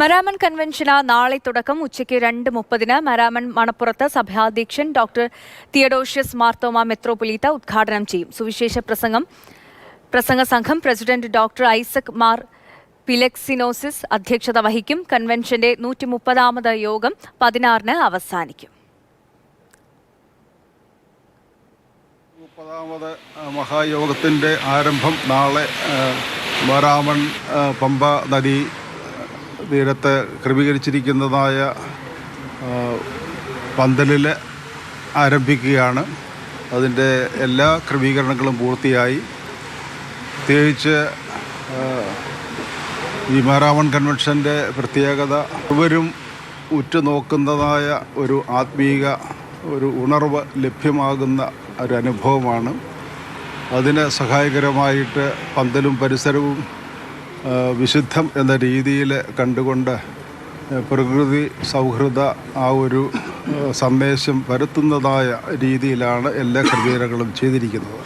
മരാമൺ കൺവെൻഷന് നാളെ തുടക്കം. ഉച്ചയ്ക്ക് രണ്ട് മുപ്പതിന് മരാമൺ മണപ്പുറത്ത് സഭാധ്യക്ഷൻ ഡോക്ടർ തിയഡോഷ്യസ് മാർത്തോമ മെത്രോപൊലീത്ത ഉദ്ഘാടനം ചെയ്യും. സുവിശേഷ പ്രസംഗം പ്രസംഗ സംഘം പ്രസിഡന്റ് ഡോക്ടർ ഐസക് മാർ പിലക്സിനോസിസ് അധ്യക്ഷത വഹിക്കും. കൺവെൻഷന്റെ നൂറ്റി മുപ്പതാമത് യോഗം പതിനാറിന് അവസാനിക്കും. മുപ്പതാമത് മഹായോഗത്തിന്റെ ആരംഭം നാളെ വരാമൺ പമ്പ നദി തീരത്ത് ക്രമീകരിച്ചിരിക്കുന്നതായ പന്തലിൽ ആരംഭിക്കുകയാണ്. അതിന്റെ എല്ലാ ക്രമീകരണങ്ങളും പൂർത്തിയായി. പ്രത്യേകിച്ച് ഈ മാറാവൺ കൺവെൻഷന്റെ പ്രത്യേകത ഇവരും ഉറ്റുനോക്കുന്നതായ ഒരു ആത്മീക ഒരു ഉണർവ് ലഭ്യമാകുന്ന ഒരു അനുഭവമാണ്. അതിന് സഹായകരമായിട്ട് പന്തലും പരിസരവും വിശുദ്ധം എന്ന രീതിയിൽ കണ്ടുകൊണ്ട് പ്രകൃതി സൗഹൃദ ആ ഒരു സന്ദേശം വരുത്തുന്നതായ രീതിയിലാണ് എല്ലാ ക്രമീകരണങ്ങളും ചെയ്തിരിക്കുന്നത്.